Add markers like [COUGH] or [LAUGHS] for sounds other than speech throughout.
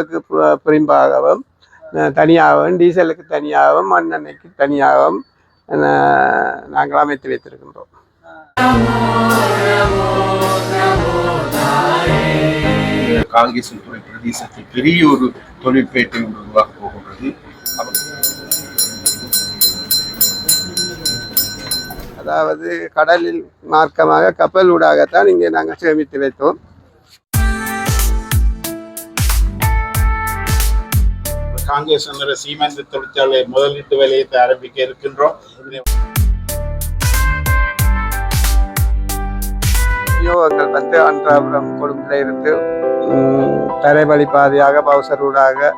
பெட்ரோலுக்கு பிரிம்பாகவும் தனியாகவும் டீசலுக்கு தனியாகவும் மண்ணெண்ணெய்க்கு தனியாகவும் நாங்கள் அமைத்து வைத்திருக்கின்றோம். காங்கிரஸ் துறை பிரதேசத்தில் பெரிய ஒரு தொழிற்பேட்டை ஒன்று உருவாக்க போகின்றது. அதாவது கடலில் மார்க்கமாக கப்பல் ஊடாகத்தான் இங்கே நாங்கள் சேமித்து வைத்தோம். காங்கிரஸ் என்ற சீமெந்து தொழிற்சாலை முதலீட்டு வேலையத்தை ஆரம்பிக்க இருக்கின்றோம். விநியோகங்கள் வந்து அன்றாபுரம் கொழும்புல இருந்து தரைவழி பாதையாக பவுசர் ஊடாக.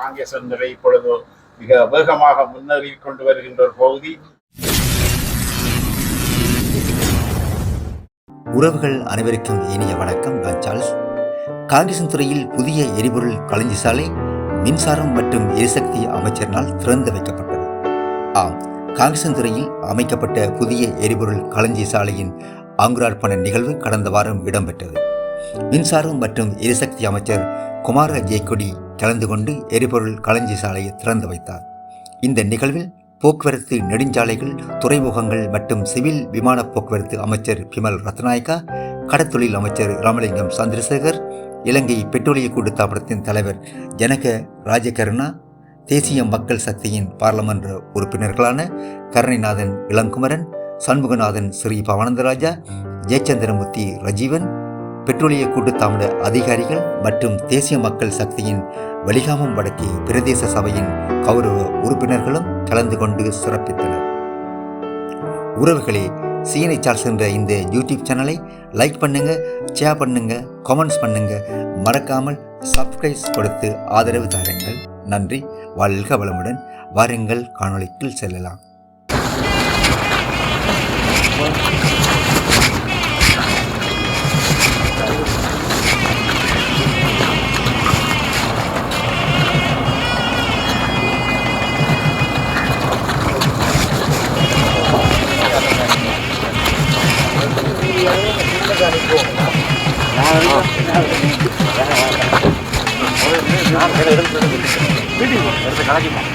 காங்கிரஸ் என்ற இப்பொழுது மிக வேகமாக முன்னேறி கொண்டு வருகின்ற ஒரு பகுதி. உறவுகள் அனைவருக்கும் இனிய வணக்கம். நான் சார்ல்ஸ். காங்கிரசின் துறையில் புதிய எரிபொருள் களஞ்சி சாலை மின்சாரம் மற்றும் எரிசக்தி அமைச்சரினால் திறந்து வைக்கப்பட்டது. ஆம் காங்கிரசின் துறையில் அமைக்கப்பட்ட புதிய எரிபொருள் களஞ்சி சாலையின் ஆங்குரார்ப்பண நிகழ்வு கடந்த வாரம் இடம்பெற்றது. மின்சாரம் மற்றும் எரிசக்தி அமைச்சர் குமார ஜெயக்கொடி கலந்து கொண்டு எரிபொருள் களஞ்சி சாலையை திறந்து வைத்தார். இந்த நிகழ்வில் போக்குவரத்து நெடுஞ்சாலைகள் துறைமுகங்கள் மற்றும் சிவில் விமான போக்குவரத்து அமைச்சர் பிமல் ரத்நாயக்கா கடத்தொழில் அமைச்சர் ராமலிங்கம் சந்திரசேகர் இலங்கை பெட்ரோலிய கூட்டுத்தாபனத்தின் தலைவர் ஜனக ராஜகருணா தேசிய மக்கள் சக்தியின் பாராளுமன்ற உறுப்பினர்களான கருணைநாதன் இளங்குமரன் சண்முகநாதன் ஸ்ரீ பவானந்தராஜா ஜெயச்சந்திரமூர்த்தி ரஜீவன் பெட்ரோலிய கூட்டுத்தாபன அதிகாரிகள் மற்றும் தேசிய மக்கள் சக்தியின் வலிகாமம் வடக்கே பிரதேச சபையின் கௌரவ உறுப்பினர்களும் கலந்து கொண்டு சிறப்பித்தனர். உறவுகளே சீனை சார்ஸ் என்ற இந்த யூடியூப் சேனலை லைக் பண்ணுங்க ஷேர் பண்ணுங்க கமெண்ட்ஸ் பண்ணுங்க. மறக்காமல் சப்ஸ்கிரைப் கொடுத்து ஆதரவு தாருங்கள். நன்றி. வாழ்க வளமுடன். வாருங்கள். காணொளிக்குள் செல்லலாம். வீட்டுக்கு கலாச்சிப்போம்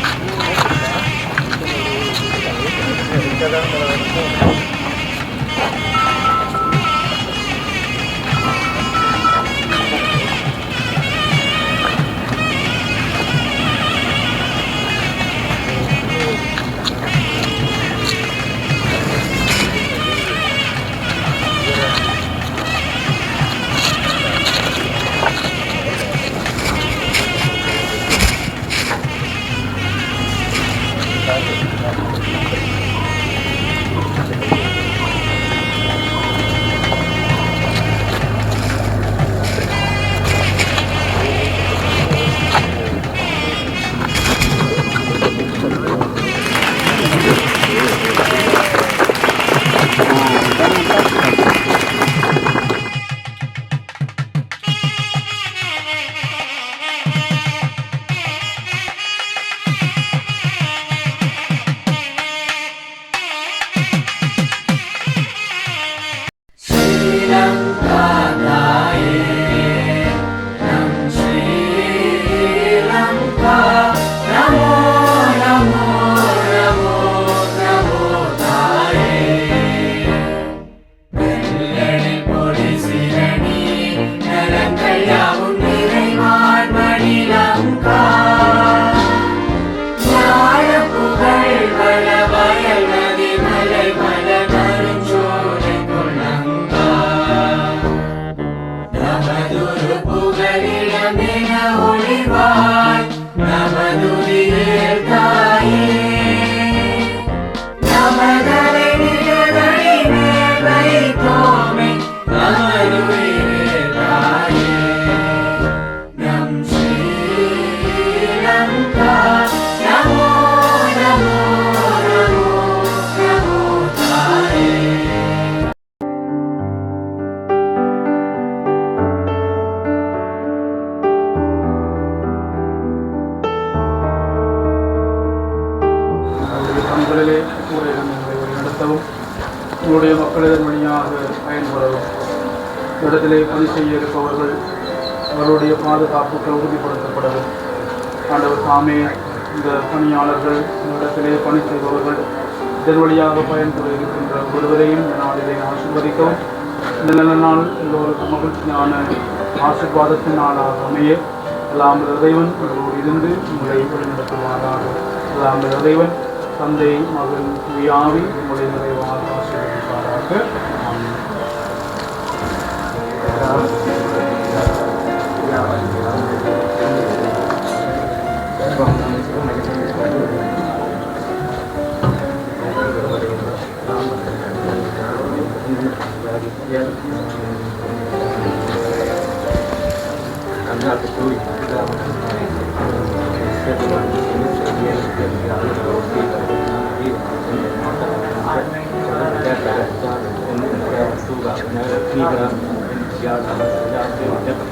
நிலமென ஒளிவாய் நமதுரியே தான் இடத்திலே பணி செய்ய இருப்பவர்கள் அவர்களுடைய பாதுகாப்புக்கு உறுதிப்படுத்தப்படவும் ஆண்டவர் தாமே இந்த பணியாளர்கள் இந்த இடத்திலே பணி செய்பவர்கள் இதன் வழியாக பயன்பெற இருக்கின்ற ஒருவரையும் இந்த நாளிலே ஆசிர்வதிக்கவும். இந்த நல்ல நாள் எல்லோருக்கும் மகிழ்ச்சியான ஆசிர்வாதத்தின் நாளாக அமைய. எல்லாம் இறைவன் உங்களோடு இருந்து உங்களை வழிநடத்துவாராக. எல்லாம் இறைவன் தந்தை மகன் வியாவி உங்களை நிறைவாக ஆசிர்வதிப்பாராக. Gracias. Yang namanya.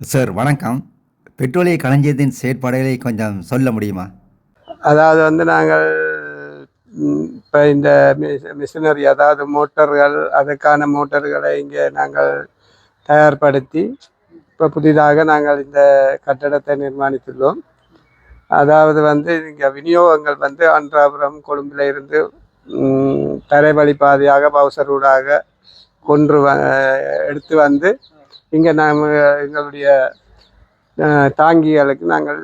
சார் வணக்கம். பெட்ரோலிய களஞ்சியத்தின் செயற்பாடுகளை கொஞ்சம் சொல்ல முடியுமா? அதாவது வந்து நாங்கள் இப்போ இந்த மிஷினரி அதாவது மோட்டர்கள் அதுக்கான மோட்டர்களை இங்கே நாங்கள் தயார்படுத்தி இப்போ புதிதாக நாங்கள் இந்த கட்டடத்தை நிர்மாணித்துள்ளோம். அதாவது வந்து இங்கே விநியோகங்கள் வந்து அன்றாபுரம் கொழும்பில் இருந்து தரைவழி பாதையாக பவுசர் ஊடாக கொன்று வ எடுத்து வந்து இங்கே நாங்கள் எங்களுடைய தாங்கிகளுக்கு நாங்கள்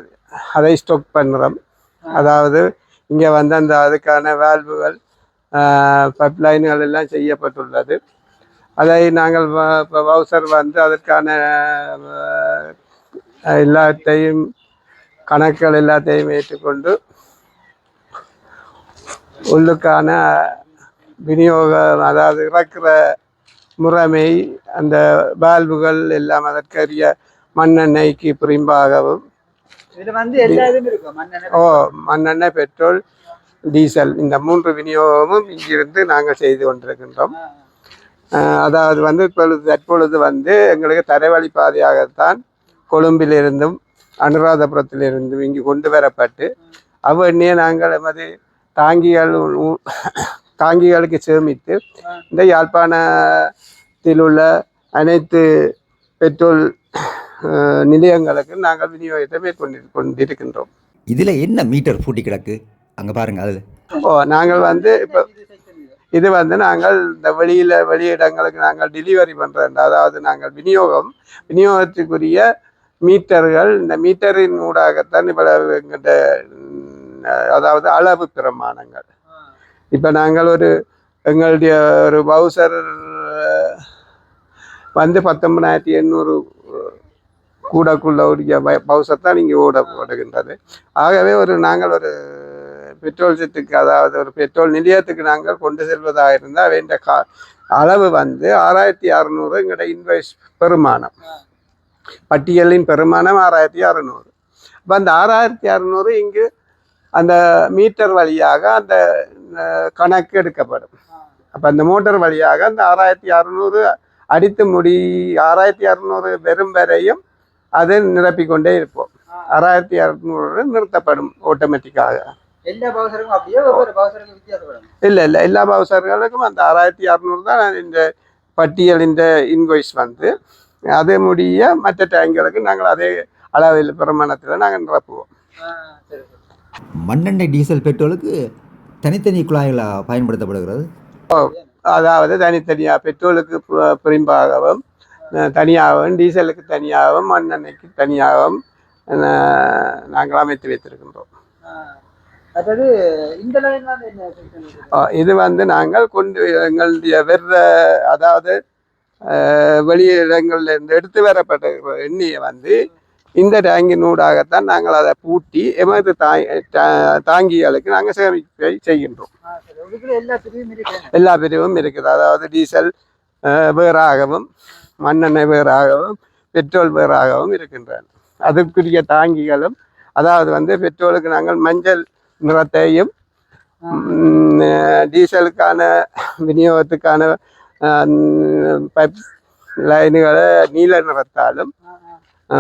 அதை ஸ்டோக் பண்ணுறோம் அதாவது இங்கே வந்து அந்த அதுக்கான வேல்வுகள் பைப்லைன்கள் எல்லாம் செய்யப்பட்டுள்ளது. அதை நாங்கள் இப்போ வவுசர் வந்து அதற்கான எல்லாத்தையும் கணக்குகள் எல்லாத்தையும் ஏற்றுக்கொண்டு உள்ளுக்கான விநியோகம் அதாவது இறக்குற முறைமை அந்த வால்வுகள் எல்லாம் அதற்கரிய மண்ணெண்ணெய்க்கு பிரிம்பாகவும் ஓ மண்ணெண்ணெய் பெட்ரோல் டீசல் இந்த மூன்று விநியோகமும் இங்கிருந்து நாங்கள் செய்து கொண்டிருக்கின்றோம். அதாவது வந்து இப்பொழுது தற்பொழுது வந்து எங்களுக்கு தரைவழி பாதையாகத்தான் கொழும்பிலிருந்தும் அனுராதபுரத்திலிருந்தும் இங்கு கொண்டு வரப்பட்டு அவ்வண்ணே நாங்கள் எமது தாங்கிகள் தாங்கிகளுக்கு சேமித்து இந்த யாழ்ப்பாணத்தில் உள்ள அனைத்து பெட்ரோல் நிலையங்களுக்கு நாங்கள் விநியோகத்தை மேற்கொண்டு கொண்டிருக்கின்றோம். இதில் என்ன மீட்டர் பூட்டி கிடக்கு? அங்கே பாருங்க அதில். ஓ நாங்கள் வந்து இப்போ இது வந்து நாங்கள் இந்த வெளியில் வெளியிடங்களுக்கு நாங்கள் டெலிவரி பண்ணுறோம் அதாவது நாங்கள் விநியோகம் விநியோகத்துக்குரிய மீட்டர்கள் இந்த மீட்டரின் ஊடாகத்தான் இவ்வளவு எங்கிட்ட அதாவது அளவு பிரமாணங்கள். இப்போ நாங்கள் ஒரு எங்களுடைய ஒரு பவுசர் வந்து பத்தொன்பதாயிரத்தி எண்ணூறு கூடக்குள்ள உடைய பவுசர் தான் இங்கே ஓடப்படுகின்றது ஆகவே ஒரு நாங்கள் ஒரு பெட்ரோல் செட்டுக்கு அதாவது ஒரு பெட்ரோல் நிலையத்துக்கு நாங்கள் கொண்டு செல்வதாக இருந்தால் வேண்ட கா அளவு வந்து ஆறாயிரத்தி அறநூறு எங்களோட இன்வாய்ஸ் பெருமானம் பட்டியலின் பெருமானம் ஆறாயிரத்தி அறநூறு அப்போ அந்த ஆறாயிரத்தி அறநூறு இங்கு அந்த மீட்டர் வழியாக அந்த கணக்கு எடுக்கப்படும். அப்போ அந்த மோட்டார் வழியாக அந்த ஆறாயிரத்தி அறநூறு அடித்து முடி ஆறாயிரத்தி அறநூறு வெறும் வரையும் அது நிரப்பிக்கொண்டே இருப்போம். ஆறாயிரத்தி அறநூறு நிறுத்தப்படும் ஆட்டோமேட்டிக்காக எல்லா பவுசருக்கும் அப்படியே? ஒவ்வொரு பவுசருக்கும் வித்தியாசப்படும்? இல்லை இல்லை எல்லா பவுசர்களுக்கும் அந்த ஆறாயிரத்தி அறநூறு தான் இந்த பட்டியல் இந்த இன்வாய்ஸ் வந்து. அது முடிய மற்ற டேங்களுக்கு நாங்கள் அதே அளவில் பிரமாணத்தில் நாங்கள் நிரப்புவோம். மண்ணெண்ணெய் டீசல் பெட்ரோலுக்கு தனித்தனி குழாய்களா பயன்படுத்தப்படுகிறது? அதாவது தனித்தனியாக பெட்ரோலுக்கு பு- பிரிம்பாகவும் தனியாகவும் டீசலுக்கு தனியாகவும் மண்ணெண்ணெய்க்கு தனியாகவும் நாங்கள் அமைத்து வைத்திருக்கின்றோம். இது வந்து நாங்கள் கொண்டு எங்களுடைய வெற அதாவது வெளியிடங்கள்ல இருந்து எடுத்து வரப்பட்ட எண்ணெயை வந்து இந்த டேங்கின் ஊடாகத்தான் நாங்கள் அதை பூட்டி எமது தாங்கிகளுக்கு நாங்கள் சேமிப்பை செய்கின்றோம். எல்லா பிரிவும் இருக்கு எல்லா பிரிவும் இருக்குது. அதாவது டீசல் வேறாகவும் மண்ணெண்ணெய் வேறாகவும் பெட்ரோல் வேறாகவும் இருக்கின்றன. அதுக்குரிய தாங்கிகளும் அதாவது வந்து பெட்ரோலுக்கு நாங்கள் மஞ்சள் நிறத்தையும் டீசலுக்கான விநியோகத்துக்கான பைப் லைனுகளை நீல நிறத்தாலும்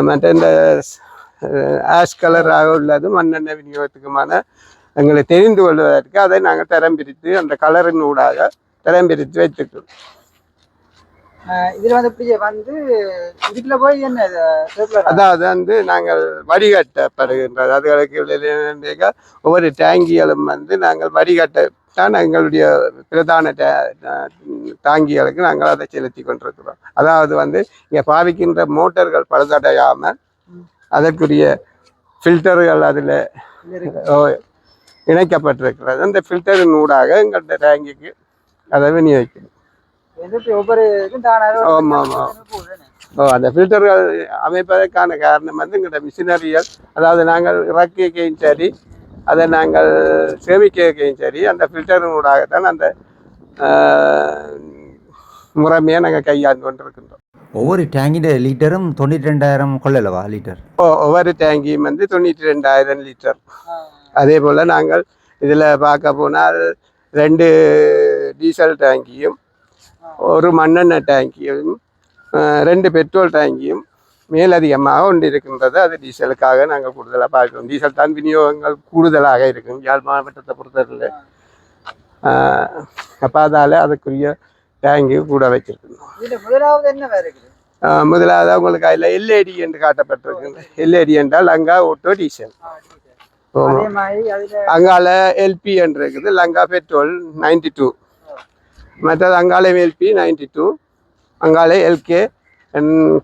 மற்ற இந்த ஆஷ் கலராக உள்ளது மண்ணெண்ணெய் விநியோகத்துக்குமான எங்களை தெரிந்து கொள்வதற்கு அதை நாங்கள் தரம் பிரித்து அந்த கலரின் ஊடாக தரம் பிரித்து வைத்துக்கிறோம் ஆ, இதுல வந்து இப்படியே வந்து இதுக்குள்ள போய் என்ன? அதாவது வந்து நாங்கள் வடிகட்டப்படுகின்றது அதுகளுக்கு ஒவ்வொரு டேங்கிகளும் வந்து நாங்கள் வடிகட்ட தான் எங்களுடைய பிரதான தாங்கிகளுக்கு நாங்கள் அதை செலுத்தி கொண்டிருக்கிறோம். அதாவது வந்து இங்கே பாவிக்கின்ற மோட்டார்கள் பழுதடையாமல் அதற்குரிய ஃபில்டர்கள் அதில் இணைக்கப்பட்டிருக்கிறது. அந்த ஃபில்டரின் ஊடாக எங்கள்கிட்ட டேங்கிக்கு அதை விநியோகிக்கணும் வந்து இப்படி ஒவ்வொரு இதுவும் தானாக ஒரு ஆமா, ஆமா. போகுதுன்னு. ஓ அந்த ஃபில்டர்கள் அமைப்பதற்கான காரணம் வந்து எங்களோட மிஷினரிகள் அதாவது நாங்கள் இறக்கிக்கையும் சரி அதை நாங்கள் சேமிக்கையும் சரி அந்த ஃபில்டரின் ஊடாகத்தான் அந்த ஆஹ், முறைமையை நாங்கள் கையாண்டு கொண்டிருக்கின்றோம். ஒவ்வொரு டேங்கிட லிட்டரும் தொண்ணூற்றி ரெண்டாயிரம் கொள்ளலவா லிட்டர் ஓ ஒவ்வொரு டேங்கியும் வந்து தொண்ணூற்றி ரெண்டாயிரம் லிட்டர் அதே போல் நாங்கள் இதில் பார்க்க போனால் ரெண்டு டீசல் டேங்கியும் ஒரு மண்ணெண்ணெய் டேங்கியும் ரெண்டு பெட்ரோல் டேங்கியும் மேலதிகமாக ஒன்று இருக்கின்றது அது டீசலுக்காக நாங்கள் கூடுதலாக பார்க்கிறோம். டீசல் தான் விநியோகங்கள் கூடுதலாக இருக்கும். யாழ் மாவட்டத்தை பொறுத்தவரையில். அப்போ அதால் அதுக்குரிய டேங்கு கூட வச்சிருக்கணும் முதலாவது உங்களுக்கு அதில் எல்ஏடி என்று காட்டப்பட்டிருக்கு எல்ஏடி என்றால் லங்கா ஓட்டோ டீசல். அங்கால எல்பி என்று இருக்குது. Lanka petrol ninety two. மற்றது அங்கால எல்பி நைன்டி டூ. அங்கால எல்கே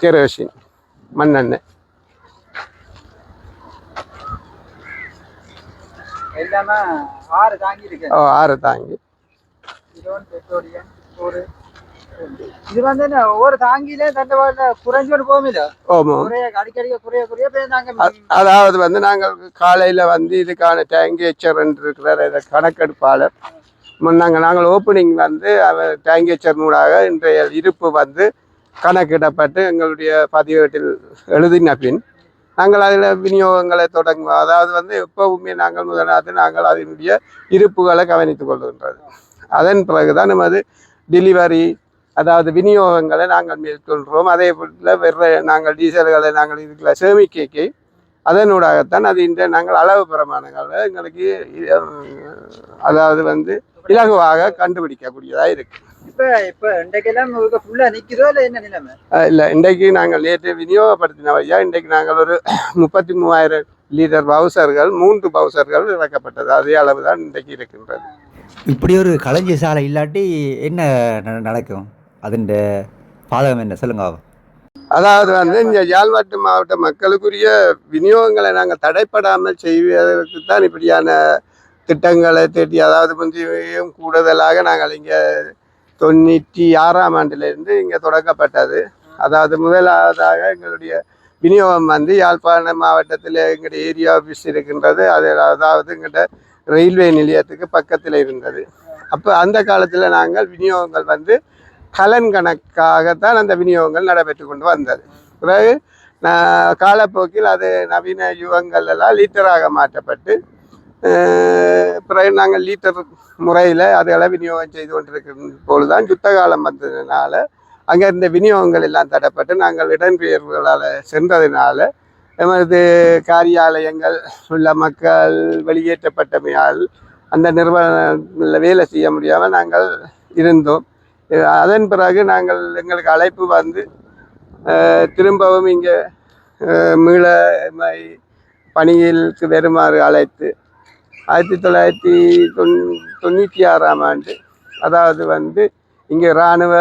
கெரோசின் மண்ணெண்ணெய். ஓ, ஆறு தாங்கி. இது வந்து என்ன ஒவ்வொரு தாங்கிலே தண்டவாள குறைஞ்சோடு போகுமில்ல அதாவது வந்து நாங்கள் காலையில் வந்து இதுக்கான டேங்கி எச்சர் இருக்கிற இதை கணக்கெடுப்பாளர். முன்னாங்க நாங்கள் ஓப்பனிங் வந்து அவர் டேங்கி எச்சர் மூடாக இன்றைய இருப்பு வந்து கணக்கிடப்பட்டு எங்களுடைய பதிவேட்டில் எழுதின பின் நாங்கள் அதில் விநியோகங்களை தொடங்குவோம். அதாவது வந்து எப்பவுமே நாங்கள் முதலாவது நாங்கள் அதனுடைய இருப்புகளை கவனித்துக் கொள்கின்றது. அதன் பிறகுதான் நமது டெலிவரி அதாவது விநியோகங்களை நாங்கள் மேற்கொள்கிறோம். அதே போல் வெற நாங்கள் டீசல்களை நாங்கள் இதுக்குள்ள சேமிக்கைக்கு அதனூடாகத்தான் அது இன்று நாங்கள் அளவு பிரமாணங்களை எங்களுக்கு அதாவது வந்து இலகுவாக கண்டுபிடிக்கக்கூடியதாக இருக்குது இப்ப இப்ப இன்றைக்கெல்லாம் ஃபுல்லா நிக்குதோ இல்ல என்ன நிலைமை? இல்லை இன்றைக்கு நாங்கள் நேற்று விநியோகப்படுத்தின வழியா இன்றைக்கு நாங்கள் ஒரு [CLEARS THROAT] முப்பத்தி மூவாயிரம் லிட்டர் பவுசர்கள் மூன்று பவுசர்கள் இறக்கப்பட்டது. அதே அளவு தான் இன்றைக்கு இருக்கின்றது. இப்படி ஒரு களஞ்சிய சாலை இல்லாட்டி என்ன நடக்கும்? அதன் பாதகம் என்ன? சொல்லுங்க அதாவது வந்து இந்த யாழ்ப்பாட்டு மாவட்ட மக்களுக்குரிய விநியோகங்களை நாங்கள் தடைப்படாமல் செய்வதற்கு தான் இப்படியான திட்டங்களை தீட்டி அதாவது முந்தையும் கூடுதலாக நாங்கள் இங்கே தொண்ணூற்றி ஆறாம் ஆண்டிலிருந்து இங்கே தொடங்கப்பட்டது அதாவது முதலாவதாக எங்களுடைய விநியோகம் வந்து யாழ்ப்பாணம் மாவட்டத்தில் எங்களுடைய ஏரியா ஆஃபீஸ் இருக்கின்றது. அது அதாவது எங்கள்கிட்ட ரயில்வே நிலையத்துக்கு பக்கத்தில் இருந்தது. அப்போ அந்த காலத்தில் நாங்கள் விநியோகங்கள் வந்து கலன் கணக்காகத்தான் அந்த விநியோகங்கள் நடைபெற்று கொண்டு வந்தது. பிறகு நான் காலப்போக்கில் அது நவீன யுகங்கள் எல்லாம் லீட்டராக மாற்றப்பட்டு பிறகு நாங்கள் லீட்டர் முறையில் அதுகளை விநியோகம் செய்து கொண்டிருக்கிற பொழுதுதான் யுத்த காலம் வந்ததுனால அங்கே இருந்த விநியோகங்கள் எல்லாம் தடப்பட்டு நாங்கள் இடம்பெயர்வுகளால் சென்றதுனால எமது காரியாலயங்கள் உள்ள மக்கள் வெளியேற்றப்பட்டமையால் அந்த நிறுவனங்களில் வேலை செய்ய முடியாமல் நாங்கள் இருந்தோம். அதன் பிறகு நாங்கள் எங்களுக்கு அழைப்பு வந்து திரும்பவும் இங்கே மீள பணியிலுக்கு வருமாறு அழைத்து ஆயிரத்தி தொள்ளாயிரத்தி தொண் தொண்ணூற்றி ஆறாம் ஆண்டு அதாவது வந்து இங்கே இராணுவ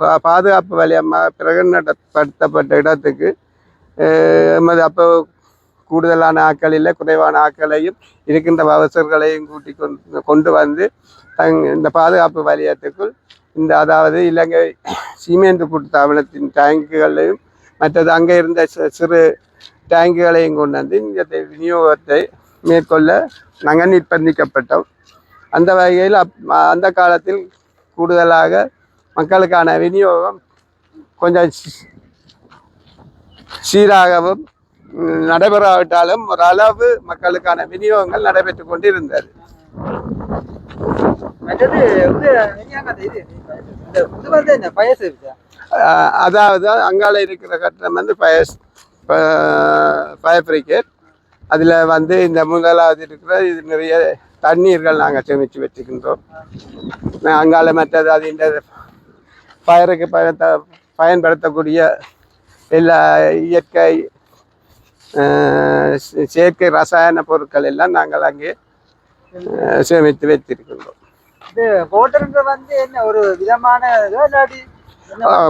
பா- பாதுகாப்பு வலயமாக பிரகடனப்படுத்தப்பட்ட இடத்துக்கு எமது அப்போ கூடுதலான ஆக்கள் இல்லை குறைவான ஆட்களையும் இருக்கின்ற அவசர்களையும் கூட்டி கொண்டு கொண்டு வந்து தங் இந்த பாதுகாப்பு வலயத்துக்குள் இந்த அதாவது இலங்கை சிமெண்ட் கூட்டுத்தாபனத்தின் டேங்குகளையும் மற்றது அங்கே இருந்த சிறு டேங்குகளையும் கொண்டு வந்து இந்த விநியோகத்தை மேற்கொள்ள நாங்கள் நிர்பந்திக்கப்பட்டோம். அந்த வகையில் அப் அந்த காலத்தில் கூடுதலாக மக்களுக்கான விநியோகம் கொஞ்சம் சீராகவும் நடைபெறாவிட்டாலும் ஒரு அளவு மக்களுக்கான விநியோகங்கள் நடைபெற்று கொண்டிருந்தது. அதாவது அங்கால இருக்கிற கட்டணம் வந்து ஃபயர் ஃபயர் பிரிகேட் அதில் வந்து இந்த முதலாவது இருக்கிற இது நிறைய தண்ணீர்கள் நாங்கள் சேமித்து வச்சுக்கின்றோம். அங்கால மற்றது அது இந்த ஃபயருக்கு பயத்த பயன்படுத்தக்கூடிய எல்லா இயற்கை செயற்கை ரசாயன பொருட்கள் எல்லாம் நாங்கள் அங்கே சேமித்து வைத்திருக்கின்றோம். இது போட்டருங்க வந்து என்ன ஒரு விதமான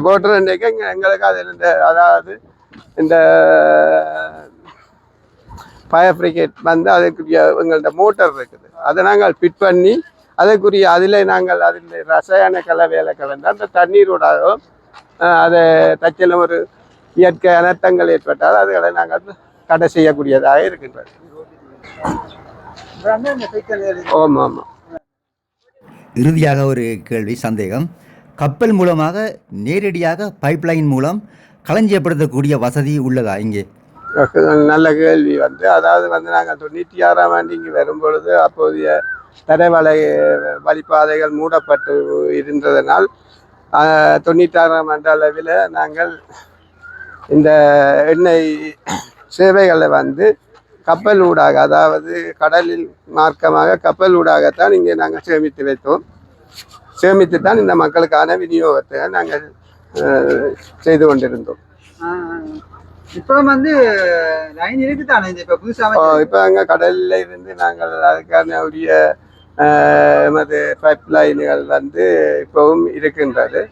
போட்டர் எங்களுக்கு அது இந்த அதாவது இந்த ஃபயர் பிரிகேட் வந்து அதுக்குரிய எங்கள்கிட்ட மோட்டர் இருக்குது. அதை நாங்கள் ஃபிட் பண்ணி அதுக்குரிய அதில் நாங்கள் அதில் ரசாயன கலவையில் கலந்து அந்த தண்ணீரோடாகவும் அதை தச்சில் ஒரு இயற்கை அனர்த்தங்கள் ஏற்பட்டால் அதுகளை நாங்கள் தடை செய்யக்கூடியதாக இருக்கின்றது. ஆமாம். ஆமாம் இறுதியாக ஒரு கேள்வி சந்தேகம். கப்பல் மூலமாக நேரடியாக பைப்லைன் மூலம் களஞ்சியப்படுத்தக்கூடிய வசதி உள்ளதா இங்கே? [LAUGHS] நல்ல கேள்வி வந்து. அதாவது வந்து நாங்கள் தொண்ணூற்றி ஆறாம் ஆண்டு இங்கே வரும்பொழுது அப்போதைய தரைவலை வழிப்பாதைகள் மூடப்பட்டு இருந்ததனால் தொண்ணூற்றி ஆறாம் ஆண்டு அளவில் நாங்கள் இந்த எண்ணெய் சேவைகளை வந்து கப்பல் ஊடாக அதாவது கடலில் மார்க்கமாக கப்பல் ஊடாகத்தான் இங்கே நாங்கள் சேமித்து வைத்தோம். சேமித்து தான் இந்த மக்களுக்கான விநியோகத்தை நாங்கள் செய்து கொண்டிருந்தோம். இப்போ வந்து லைன் இருக்குதானே இப்போ புதுசாக இப்போ அங்கே கடலில் இருந்து நாங்கள் அதுக்கான உரிய எமது பைப் லைன்கள் வந்து இப்போவும் இருக்கின்றது.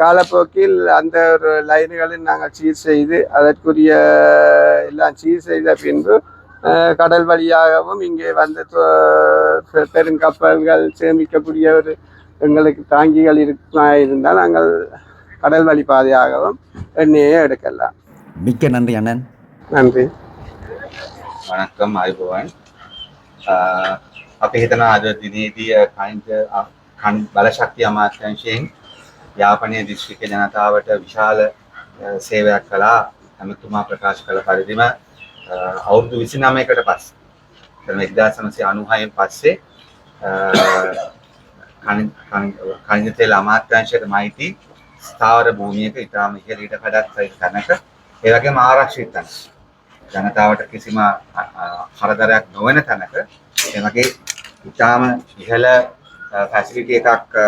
காலப்போக்கில் அந்த ஒரு லைன்களை நாங்கள் சீர் செய்து அதற்குரிய எல்லாம் சீர் செய்த பின்பு கடல் வழியாகவும் இங்கே வந்து பெருங்கப்பல்கள் சேமிக்கக்கூடிய ஒரு எங்களுக்கு தாங்கிகள் இருந்தால் நாங்கள் கடல் வழி பாதையாகவும் எண்ணெயை எடுக்கலாம். மிக்க நன்றி அண்ணன் நன்றி වනක්කම් අයිබෝවන් අපි හිතන අද දිනේදී කයින්ට කන් බලශක්ති අමාත්‍යංශයෙන් යාපනය දිශ්‍රික ජනතාවට විශාල අ, සේවයක් කලා ඇමතුමා ප්‍රකාශ කළ පරිදිම අ, අවුරුදු විසි නමයකට පස් කරන එක්දා සමසය අනුහයෙන් පස්සේ කනිතෙල් අමාත්‍යංශයට මයිති ස්ථාවර භූමියක ඉතාම ඉහලීට කඩක් සයි තැනක ඒවගේ ආරක්ෂිත තැන. ජනතාවට කිසිම අ, අ, හරදරයක් නොවන තැනක එමගේ ඉතාම ඉහළ පැසිලිට එකක් අ,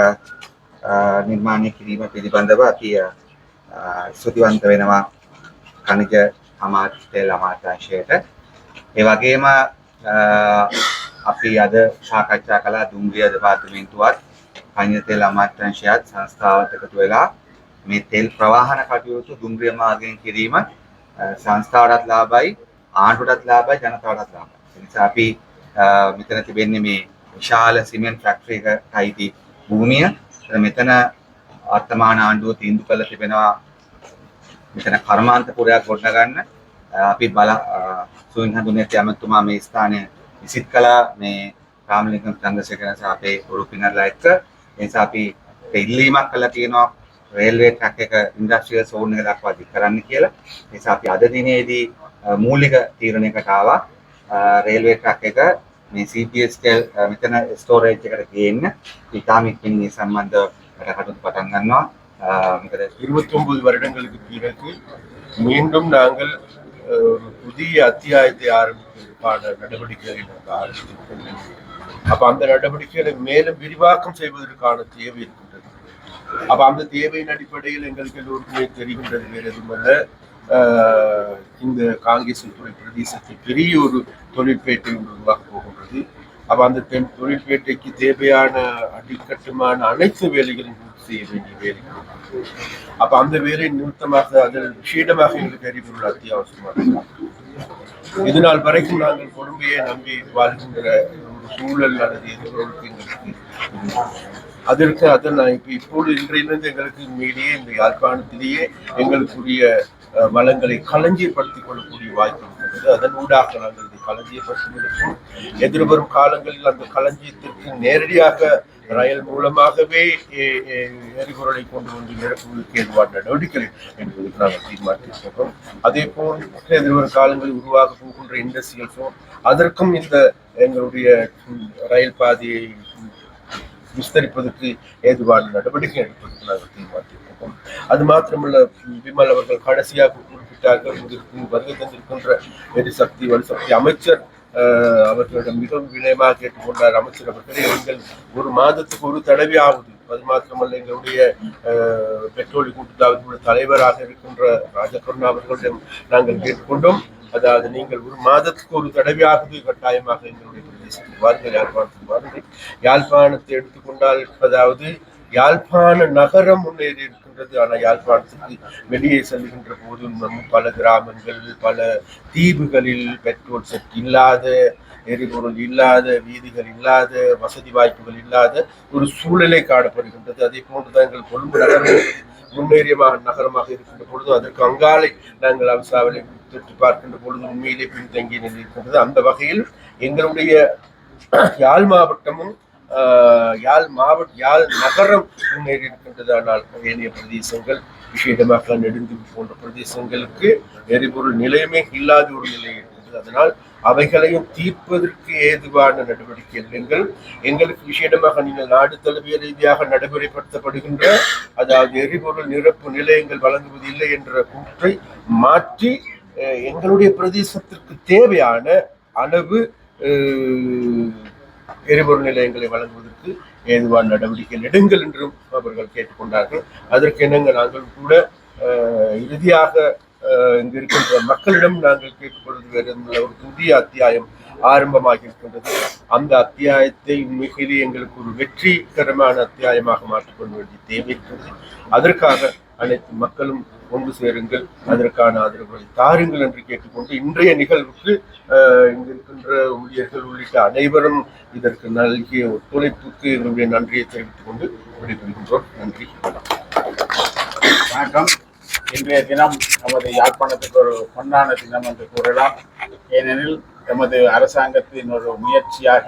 අ, නිර්මාණය කිරීම පිළිබඳව අපි අ, අ, ස්තුතිවන්ත වෙනවා කනිජ අමාත්‍යල් අමාත්‍යංශයට ඒ වගේම අ, අපි අද සාකච්ඡා කලා දුම්රිය දෙපාර්තමේන්තුවත් කනිජ තෙල් අමාත්‍යංශයත් සංස්ථාවත් එකතු වෙලා මේ තෙල් ප්‍රවාහන කටයුතු දුම්රිය මාර්ගයෙන් කිරීම අ, සංස්ථාවටත් ලාභයි ආණ්ඩුවටත් ලාභයි ජනතාවටත් ලාභයි. ඒ නිසා අපි අ, මෙතන තිබෙන්නේ මේ විශාල සිමෙන්ට් ෆැක්ටරි එක අයිති භූමිය. එතන මෙතන වර්තමාන ආණ්ඩුව තීන්දුව කළ තිබෙනවා මෙතන කර්මාන්තපුරයක් ගොඩනගන්න. අ, අපි බල සුවින් හඳුනේ ඇමතුමා මේ ස්ථානය විසිත් කළා මේ රාමලිංගම් චන්ද්‍රසේකර සහ අපේ උරුපිනර්ලා එක්ක. ඒ නිසා අපි ඉල්ලීමක් කළා තියෙනවා රේල්වේ ට්‍රක් එක ඉන්ඩස්ට්‍රියල් සෝන් එක දක්වා දික් කරන්න කියලා. ඒ නිසා අපි අද දිනේදී අ, මූලික තීරණයකට ආවා අ, රේල්වේ ට්‍රක් එක මේ CPS ටෙල් අ, මෙතන ස්ටෝරේජ් එකට ගේන්න. ඉතාම ඉක්මනින් මේ සම්බන්ධව වැඩ කටයුතු පටන් ගන්නවා. අ, මොකද இருபத்தி ஒன்பது வருடங்களுக்கு பிறகு மீண்டும் நாங்கள் அஹ், ஒரு புதிய அத்தியாயத்தை ஆரம்பிப்பதற்கான நடவடிக்கைகளை நாங்கள் ஆரம்பித்திருக்கின்றோம் அப்ப அந்த நடவடிக்கைகளை மேலும் விரிவாக்கம் செய்வதற்கான தேவை இருக்கின்றது அப்ப அந்த தேவையின் அடிப்படையில் எங்களுக்கு எல்லோருக்குமே தெரிகின்றது வேறு எதுவும் அல்ல. இந்த காங்கேசன் துறை பிரதேசத்தில் பெரிய ஒரு தொழிற்பேட்டை ஒன்று உருவாக போகின்றது. அப்ப அந்த தென் தொழிற்பேட்டைக்கு தேவையான அடிக்கட்டுமான அனைத்து வேலைகளையும் பூர்த்தி செய்ய வேண்டிய வேலைகள் அப்ப அந்த வேலை நிமித்தமாக அதில் விஷீடமாக எங்களுக்கு அறிவுள்ள அத்தியாவசியமாக இதனால் இது நாள் வரைக்கும் நாங்கள் பொறுமையை நம்பி வாழ்கின்ற ஒரு சூழல் அல்லது எதிர்ப்பு எங்களுக்கு அதற்கு அதை நான் இப்போ இப்பொழுது இன்றையிலிருந்து எங்களுக்கு உண்மையிலேயே இந்த யாழ்ப்பாணத்திலேயே எங்களுக்குரிய வளங்களை களஞ்சியப்படுத்திக் கொள்ளக்கூடிய வாய்ப்பு இருக்கிறது. அதன் ஊடாக நாங்கள் இதை களஞ்சியப்படுத்துவதற்கும் எதிர்வரும் காலங்களில் அந்த களஞ்சியத்திற்கு நேரடியாக ரயில் மூலமாகவே எரிபொருளை கொண்டு வந்து நிரப்புவதற்கு ஏதுவான நடவடிக்கை என்பதற்கு நாங்கள் தீர்மானித்திருக்கிறோம். அதே போல் எதிர்வரும் காலங்களில் உருவாக போகின்ற இண்டஸ்ட்ரியல்ஸும் அதற்கும் இந்த எங்களுடைய ரயில் பாதையை விஸ்தரிப்பதற்கு ஏதுவான நடவடிக்கை எடுப்பதற்கு நாங்கள் தீர்மானித்திருக்கிறோம் அது மாத்திரமல்ல விமல் அவர்கள் கடைசியாக குறிப்பிட்டார்கள் இதற்கு வருகை தந்திருக்கின்ற எரிசக்தி வலுசக்தி அமைச்சர் அவர்களிடம் மிகவும் வினயமாக கேட்டுக்கொண்டார். அமைச்சர் அவர்களே எங்கள் ஒரு மாதத்துக்கு ஒரு தடவையாவது அது மாத்திரமல்ல எங்களுடைய அஹ், பெட்ரோலிய தலைவராக இருக்கின்ற ராஜகருணா அவர்களிடம் நாங்கள் கேட்டுக்கொண்டோம். அதாவது நீங்கள் ஒரு மாதத்துக்கு ஒரு தடவையாவது கட்டாயமாக எங்களுடைய பிரதேசத்துக்கு யாழ்ப்பாணத்துக்கு வாருங்கள். யாழ்ப்பாணத்தை எடுத்துக்கொண்டால் அதாவது யாழ்ப்பாண நகரம் முன்னேறி இருக்கின்றது. ஆனால் யாழ்ப்பாணத்துக்கு வெளியே செல்கின்ற போது நம் பல கிராமங்கள் பல தீவுகளில் பெட்ரோல் செட் இல்லாத எரிபொருள் இல்லாத வீதிகள் இல்லாத வசதி வாய்ப்புகள் இல்லாத ஒரு சூழலை காணப்படுகின்றது. அதே போன்றுதான் எங்கள் கொழும்பு நகரம் முன்னேறிய நகரமாக இருக்கின்ற பொழுதும் அதற்கு அங்காலை நாங்கள் அம்சாவலை தொட்டு பார்க்கின்ற பொழுது உண்மையிலே பின்தங்கிய நிலை இருக்கின்றது அந்த வகையில் எங்களுடைய யாழ் மாவட்டமும் யாழ் மாவட்ட யாழ் நகரம் முன்னேறி இருக்கின்றது. ஆனால் ஏனைய பிரதேசங்கள் விசேடமாக நெடுந்தீவு போன்ற பிரதேசங்களுக்கு எரிபொருள் நிலையமே இல்லாத ஒரு நிலை இருக்கின்றது. அதனால் அவைகளையும் தீர்ப்பதற்கு ஏதுவான நடவடிக்கைகள் எங்கள் எங்களுக்கு விசேடமாக நீங்கள் நாடு தழுவிய ரீதியாக நடைமுறைப்படுத்தப்படுகின்ற அதாவது எரிபொருள் நிரப்பு நிலையங்கள் வழங்குவது இல்லை என்ற கூற்றை மாற்றி எங்களுடைய பிரதேசத்திற்கு தேவையான அளவு எரிபொருள் நிலையங்களை வழங்குவதற்கு ஏதுவான நடவடிக்கை எடுங்கள் என்றும் அவர்கள் கேட்டுக்கொண்டார்கள். அதற்கு என்னங்க நாங்கள் கூட இறுதியாக இங்கு இருக்கின்ற மக்களிடம் நாங்கள் கேட்டுக்கொள்வது வேறு ஒரு புதிய அத்தியாயம் ஆரம்பமாகி இருக்கின்றது அந்த அத்தியாயத்தை மிகுதி எங்களுக்கு ஒரு வெற்றிகரமான அத்தியாயமாக மாற்றிக்கொள்ள வேண்டிய தேவை இருக்கிறது அதற்காக அனைத்து மக்களும் ஒன்று சேருங்கள். அதற்கான ஆதரவுகளை தாருங்கள் என்று கேட்டுக்கொண்டு இன்றைய நிகழ்வுக்கு இங்கு இருக்கின்ற ஊழியர்கள் உள்ளிட்ட அனைவரும் இதற்கு நல்கிய ஒத்துழைப்புக்கு எங்களுடைய நன்றியை தெரிவித்துக் கொண்டு விடைபெறுகின்றோம். நன்றி. வணக்கம். வணக்கம் இன்றைய தினம் நமது யாழ்ப்பாணத்துக்கு ஒரு பொன்னான தினம் என்று கூறலாம். ஏனெனில் எமது அரசாங்கத்தின் ஒரு முயற்சியாக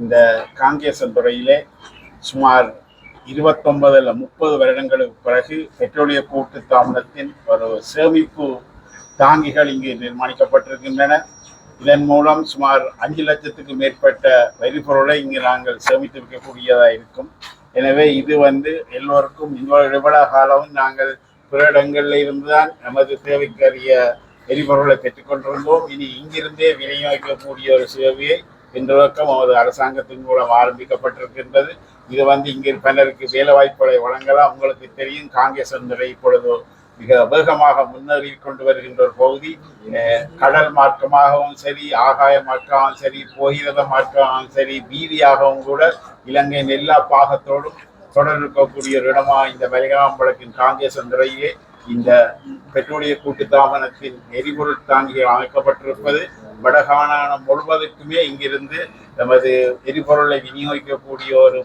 இந்த காங்கேசன் துறையிலே சுமார் இருபத்தொன்பது அல்ல முப்பது வருடங்களுக்கு பிறகு பெட்ரோலிய கூட்டு தாமதத்தின் ஒரு சேமிப்பு தாங்கிகள் இங்கு நிர்மாணிக்கப்பட்டிருக்கின்றன. இதன் மூலம் சுமார் அஞ்சு லட்சத்துக்கு மேற்பட்ட வரிபொருளை இங்கு நாங்கள் சேமித்து வைக்கக்கூடியதாக இருக்கும். எனவே இது வந்து எல்லோருக்கும் இவ்வளவு காலமும் நாங்கள் பிற இடங்களில் இருந்துதான் நமது தேவைக்கரிய எரிபொருளை பெற்றுக்கொண்டிருந்தோம். இனி இங்கிருந்தே விநியோகிக்கக்கூடிய ஒரு சேவையை இன்றைக்கும் அவரது அரசாங்கத்தின் மூலம் ஆரம்பிக்கப்பட்டிருக்கின்றது. இது வந்து இங்கே பலருக்கு வேலை வாய்ப்புகளை வழங்கலாம். உங்களுக்கு தெரியும் காங்கிரஸ் துறை இப்பொழுது மிக வேகமாக முன்னேறி கொண்டு வருகின்ற ஒரு பகுதி. கடல் மார்க்கமாகவும் சரி ஆகாய மார்க்கமாகவும் சரி போகிரத மார்க்கமாகவும் சரி வீதியாகவும் கூட இலங்கையின் எல்லா பாகத்தோடும் தொடர் இருக்கக்கூடிய ஒரு இடமா இந்த மலையாம்பலத்தின் காங்கிரஸ் துறையிலே இந்த பெட்ரோலிய கூட்டு தாபனத்தின் எரிபொருள் தாங்கிகள் அமைக்கப்பட்டிருப்பது வடகாணானம் முழுவதற்குமே இங்கிருந்து நமது எரிபொருளை விநியோகிக்கக்கூடிய ஒரு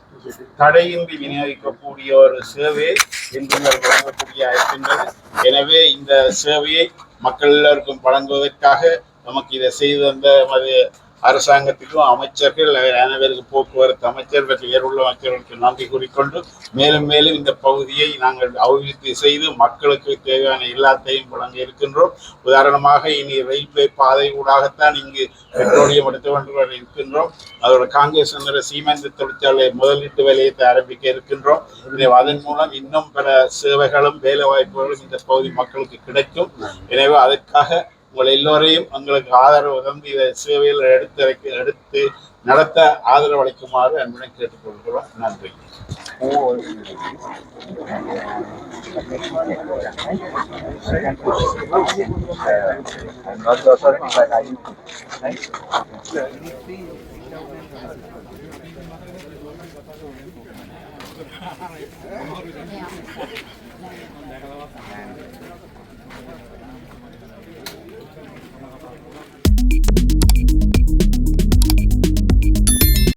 தடையின்றி விநியோகிக்கக்கூடிய ஒரு சேவை இன்று வழங்கக்கூடிய இருக்கின்றது எனவே இந்த சேவையை மக்கள் எல்லோருக்கும் வழங்குவதற்காக நமக்கு இதை செய்து வந்த நமது அரசாங்கத்துக்கும் அமைச்சர்கள் அனைவருக்கு போக்குவரத்து அமைச்சர் மற்றும் ஏறுள்ள அமைச்சர்களுக்கு நன்றி கூறிக்கொண்டு மேலும் மேலும் இந்த பகுதியை நாங்கள் அபிவிருத்தி செய்து மக்களுக்கு தேவையான எல்லாத்தையும் வழங்க இருக்கின்றோம். உதாரணமாக இனி ரயில்வே பாதை ஊடாகத்தான் இங்கு பெட்ரோலியம் எடுத்து கொண்டு இருக்கின்றோம். அதோட காங்கிரஸ் என்ற சீமெந்து தொழிற்சாலை முதலீட்டு வேலையத்தை ஆரம்பிக்க இருக்கின்றோம். அதன் மூலம் இன்னும் பல சேவைகளும் வேலை வாய்ப்புகளும் இந்த பகுதி மக்களுக்கு கிடைக்கும். எனவே அதற்காக உங்களை எல்லோரையும் எங்களுக்கு ஆதரவு தந்து இதை சேவையில் எடுத்து எடுத்து நடத்த ஆதரவு அளிக்குமாறு அன்புடன் கேட்டுக்கொள்கிறோம் நன்றி Yeah. [LAUGHS]